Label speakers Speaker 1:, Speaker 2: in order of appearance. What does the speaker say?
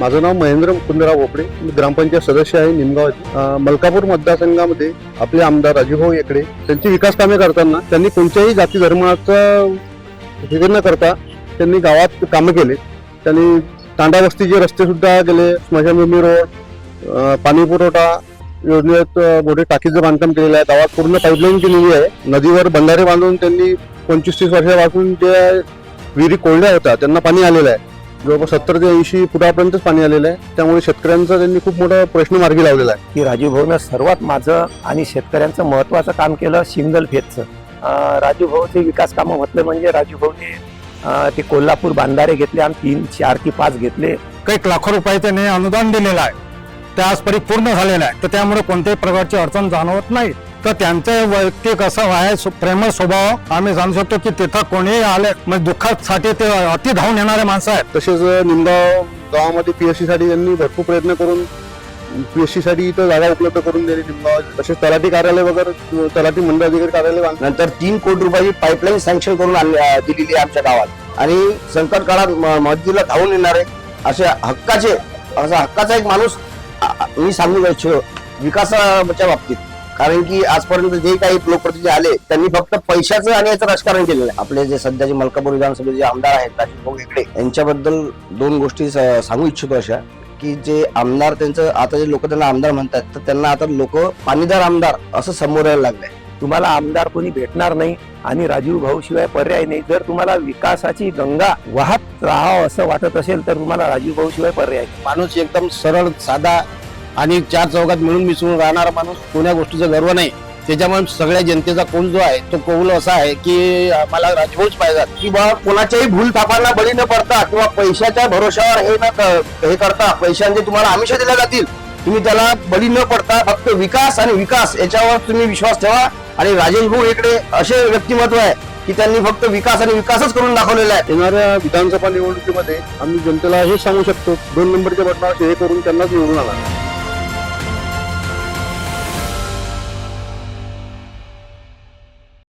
Speaker 1: माझं नाव महेंद्र मुकुंदराव भोपडे मी ग्रामपंचायत सदस्य आहे निमगावाची. मलकापूर मतदारसंघामध्ये आपले आमदार राजूभाऊ येकडे. त्यांची विकास कामे करताना त्यांनी कोणत्याही जाती धर्माचं हे न करता त्यांनी गावात कामं केले. त्यांनी तांडा वस्तीचे रस्ते सुद्धा केले स्मशानभूमी रोड पाणी पुरवठा योजनेत मोठे टाकीचं बांधकाम केलेलं आहे. गावात पूर्ण पाईपलाईन केलेली आहे. नदीवर बंधारे बांधून त्यांनी पंचवीस तीस वर्षापासून जे विहिरी कोरड्या होत्या त्यांना पाणी आलेलं आहे. जवळपास सत्तर ते ऐंशी फुटापर्यंतच पाणी आलेलं आहे. त्यामुळे शेतकऱ्यांचा त्यांनी खूप मोठा प्रश्न मार्गी लावलेला आहे.
Speaker 2: की राजू भाऊनं सर्वात माझं आणि शेतकऱ्यांचं महत्वाचं काम केलं सिंगल फेजचं. अं, राजू भाऊचे विकास कामं म्हटलं म्हणजे राजू भाऊने ते कोल्हापूर बांधारे घेतले आणि तीन चार की पाच घेतले.
Speaker 3: काही लाखो रुपये त्याने अनुदान दिलेलं आहे. ते आज परिपूर्ण झालेलं आहे. तर त्यामुळे कोणत्याही प्रकारची अडचण जाणवत नाही. तर त्यांचं वैयक्तिक असं आहे प्रेमळ स्वभाव. आम्ही जाणू शकतो की तिथं कोणीही आले म्हणजे दुःखासाठी ते अति धावून येणारे माणसं आहेत.
Speaker 1: तसेच निमगाव गावामध्ये पीएससी साठी त्यांनी भरपूर प्रयत्न करून पीएससी साठी इथं जागा उपलब्ध करून दिली निमगाव तसेच तलाठी कार्यालय वगैरे तलाठी मंडळ अधिकारी कार्यालय
Speaker 4: नंतर तीन कोटी रुपयाची पाईपलाईन सँक्शन करून दिलेली आहे आमच्या गावात. आणि संकट काळात म- मदतीला धावून येणारे असे हक्काचे असा हक्काचा एक माणूस मी सांगू इच्छितो विकासाच्या बाबतीत. कारण की आजपर्यंत जे काही लोकप्रतिनिधी आले त्यांनी फक्त पैशाचं आणि याचं राजकारण केलेलं आहे. आपले जे सध्याचे मलकापूर विधानसभेचे जे आमदार आहेत राजीव भाऊ हेगडे यांच्याबद्दल दोन गोष्टी स- सांगू इच्छितो अशा की जे आमदार त्यांचं आता जे लोक त्यांना आमदार म्हणतात तर त्यांना आता लोक पाणीदार आमदार असं समोर यायला लागलंय.
Speaker 2: तुम्हाला आमदार कोणी भेटणार नाही आणि राजीव भाऊ शिवाय पर्याय नाही. जर तुम्हाला विकासाची गंगा वाहत राहावं असं वाटत असेल तर तुम्हाला राजीव भाऊ शिवाय पर्याय नाही.
Speaker 4: माणूस एकदम सरळ साधा आणि चार चौकात मिळून मिसळून राहणारा माणूस कोण्या गोष्टीचा गर्व नाही. त्याच्यामुळे सगळ्या जनतेचा कौल जो आहे तो कौल असा आहे की मला राजभोज पाहिजे की बा कोणाच्याही भूल थापांना बळी न पडता किंवा पैशाच्या भरोशावर हे न हे करता पैशांचे तुम्हाला आमिष दिल्या जातील. तुम्ही त्याला बळी न पडता फक्त विकास आणि विकास याच्यावर तुम्ही विश्वास ठेवा. आणि राजेश भाऊ इकडे असे व्यक्तिमत्व आहे की त्यांनी फक्त विकास आणि विकासच करून दाखवलेला आहे.
Speaker 1: येणाऱ्या विधानसभा निवडणुकीमध्ये आम्ही जनतेला हे सांगू शकतो दोन नंबरच्या बटनावर हे करून त्यांनाच निवडून आला